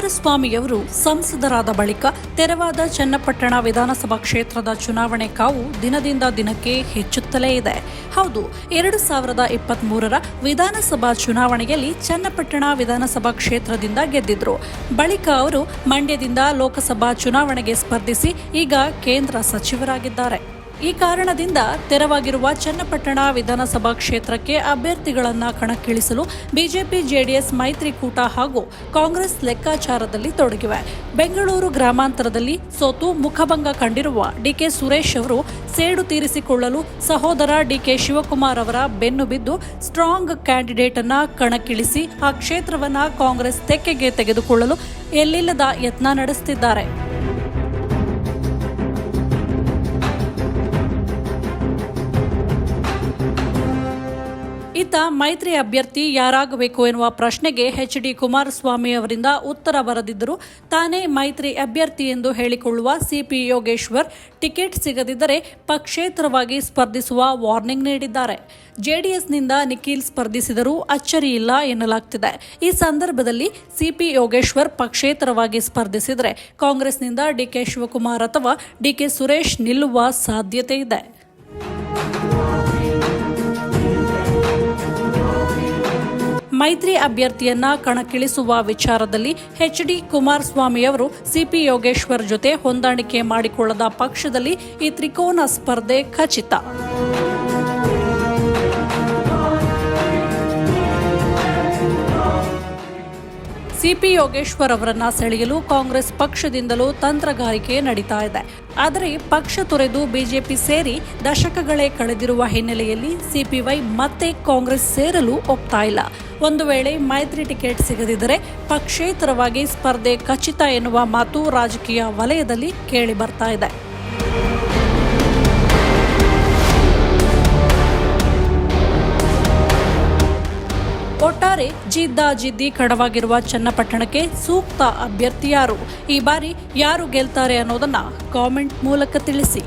ಕುಮಾರಸ್ವಾಮಿಯವರು ಸಂಸದರಾದ ಬಳಿಕ ತೆರವಾದ ಚನ್ನಪಟ್ಟಣ ವಿಧಾನಸಭಾ ಕ್ಷೇತ್ರದ ಚುನಾವಣೆ ಕಾವು ದಿನದಿಂದ ದಿನಕ್ಕೆ ಹೆಚ್ಚುತ್ತಲೇ ಇದೆ. ಹೌದು, ಎರಡು ಸಾವಿರದ ಇಪ್ಪತ್ತ್ ಮೂರರ ವಿಧಾನಸಭಾ ಚುನಾವಣೆಯಲ್ಲಿ ಚನ್ನಪಟ್ಟಣ ವಿಧಾನಸಭಾ ಕ್ಷೇತ್ರದಿಂದ ಗೆದ್ದಿದ್ರು. ಬಳಿಕ ಅವರು ಮಂಡ್ಯದಿಂದ ಲೋಕಸಭಾ ಚುನಾವಣೆಗೆ ಸ್ಪರ್ಧಿಸಿ ಈಗ ಕೇಂದ್ರ ಸಚಿವರಾಗಿದ್ದಾರೆ. ಈ ಕಾರಣದಿಂದ ತೆರವಾಗಿರುವ ಚನ್ನಪಟ್ಟಣ ವಿಧಾನಸಭಾ ಕ್ಷೇತ್ರಕ್ಕೆ ಅಭ್ಯರ್ಥಿಗಳನ್ನು ಕಣಕ್ಕಿಳಿಸಲು ಬಿಜೆಪಿ, ಜೆಡಿಎಸ್ ಮೈತ್ರಿಕೂಟ ಹಾಗೂ ಕಾಂಗ್ರೆಸ್ ಲೆಕ್ಕಾಚಾರದಲ್ಲಿ ತೊಡಗಿವೆ. ಬೆಂಗಳೂರು ಗ್ರಾಮಾಂತರದಲ್ಲಿ ಸೋತು ಮುಖಭಂಗ ಕಂಡಿರುವ ಡಿಕೆ ಸುರೇಶ್ ಅವರು ಸೇಡು ತೀರಿಸಿಕೊಳ್ಳಲು ಸಹೋದರ ಡಿಕೆ ಶಿವಕುಮಾರ್ ಅವರ ಬೆನ್ನು ಬಿದ್ದು ಸ್ಟ್ರಾಂಗ್ ಕ್ಯಾಂಡಿಡೇಟ್ ಅನ್ನ ಕಣಕ್ಕಿಳಿಸಿ ಆ ಕ್ಷೇತ್ರವನ್ನ ಕಾಂಗ್ರೆಸ್ ತೆಕ್ಕೆಗೆ ತೆಗೆದುಕೊಳ್ಳಲು ಎಲ್ಲಿಲ್ಲದ ಯತ್ನ ನಡೆಸುತ್ತಿದ್ದಾರೆ ಇತ್ತ ಮೈತ್ರಿ ಅಭ್ಯರ್ಥಿ ಯಾರಾಗಬೇಕು ಎನ್ನುವ ಪ್ರಶ್ನೆಗೆ ಎಚ್ ಡಿ ಕುಮಾರಸ್ವಾಮಿ ಅವರಿಂದ ಉತ್ತರ ಬರದಿದ್ದರೂ ತಾನೇ ಮೈತ್ರಿ ಅಭ್ಯರ್ಥಿ ಎಂದು ಹೇಳಿಕೊಳ್ಳುವ ಸಿಪಿ ಯೋಗೇಶ್ವರ್ ಟಿಕೆಟ್ ಸಿಗದಿದ್ದರೆ ಪಕ್ಷೇತರವಾಗಿ ಸ್ಪರ್ಧಿಸುವ ವಾರ್ನಿಂಗ್ ನೀಡಿದ್ದಾರೆ. ಜೆಡಿಎಸ್ನಿಂದ ನಿಖಿಲ್ ಸ್ಪರ್ಧಿಸಿದರೂ ಅಚ್ಚರಿಯಿಲ್ಲ ಎನ್ನಲಾಗ್ತಿದೆ. ಈ ಸಂದರ್ಭದಲ್ಲಿ ಸಿಪಿ ಯೋಗೇಶ್ವರ್ ಪಕ್ಷೇತರವಾಗಿ ಸ್ಪರ್ಧಿಸಿದರೆ ಕಾಂಗ್ರೆಸ್ನಿಂದ ಡಿಕೆ ಶಿವಕುಮಾರ್ ಅಥವಾ ಡಿಕೆ ಸುರೇಶ್ ನಿಲ್ಲುವ ಸಾಧ್ಯತೆ ಇದೆ. ಮೈತ್ರಿ ಅಭ್ಯರ್ಥಿಯನ್ನ ಕಣಕ್ಕಿಳಿಸುವ ವಿಚಾರದಲ್ಲಿ ಎಚ್ ಡಿ ಕುಮಾರಸ್ವಾಮಿಯವರು ಸಿಪಿ ಯೋಗೇಶ್ವರ್ ಜೊತೆ ಹೊಂದಾಣಿಕೆ ಮಾಡಿಕೊಳ್ಳದ ಪಕ್ಷದಲ್ಲಿ ಈ ತ್ರಿಕೋನ ಸ್ಪರ್ಧೆ ಖಚಿತ. ಸಿಪಿ ಯೋಗೇಶ್ವರ್ ಅವರನ್ನ ಸೆಳೆಯಲು ಕಾಂಗ್ರೆಸ್ ಪಕ್ಷದಿಂದಲೂ ತಂತ್ರಗಾರಿಕೆ ನಡೀತಾ ಇದೆ. ಆದರೆ ಪಕ್ಷ ತೊರೆದು ಬಿಜೆಪಿ ಸೇರಿ ದಶಕಗಳೇ ಕಳೆದಿರುವ ಹಿನ್ನೆಲೆಯಲ್ಲಿ ಸಿಪಿವೈ ಮತ್ತೆ ಕಾಂಗ್ರೆಸ್ ಸೇರಲು ಒಪ್ತಾ ಇಲ್ಲ. ಒಂದು ವೇಳೆ ಮೈತ್ರಿ ಟಿಕೆಟ್ ಸಿಗದಿದ್ದರೆ ಪಕ್ಷೇತರವಾಗಿ ಸ್ಪರ್ಧೆ ಖಚಿತ ಎನ್ನುವ ಮಾತು ರಾಜಕೀಯ ವಲಯದಲ್ಲಿ ಕೇಳಿ ಬರ್ತಾ ಇದೆ. ಒಟ್ಟಾರೆ ಜಿದ್ದಾಜಿದ್ದಿ ಕಡವಾಗಿರುವ ಚನ್ನಪಟ್ಟಣಕ್ಕೆ ಸೂಕ್ತ ಅಭ್ಯರ್ಥಿ ಯಾರು ಈ ಬಾರಿ ಯಾರು ಗೆಲ್ತಾರೆ ಅನ್ನೋದನ್ನ ಕಾಮೆಂಟ್ ಮೂಲಕ ತಿಳಿಸಿ.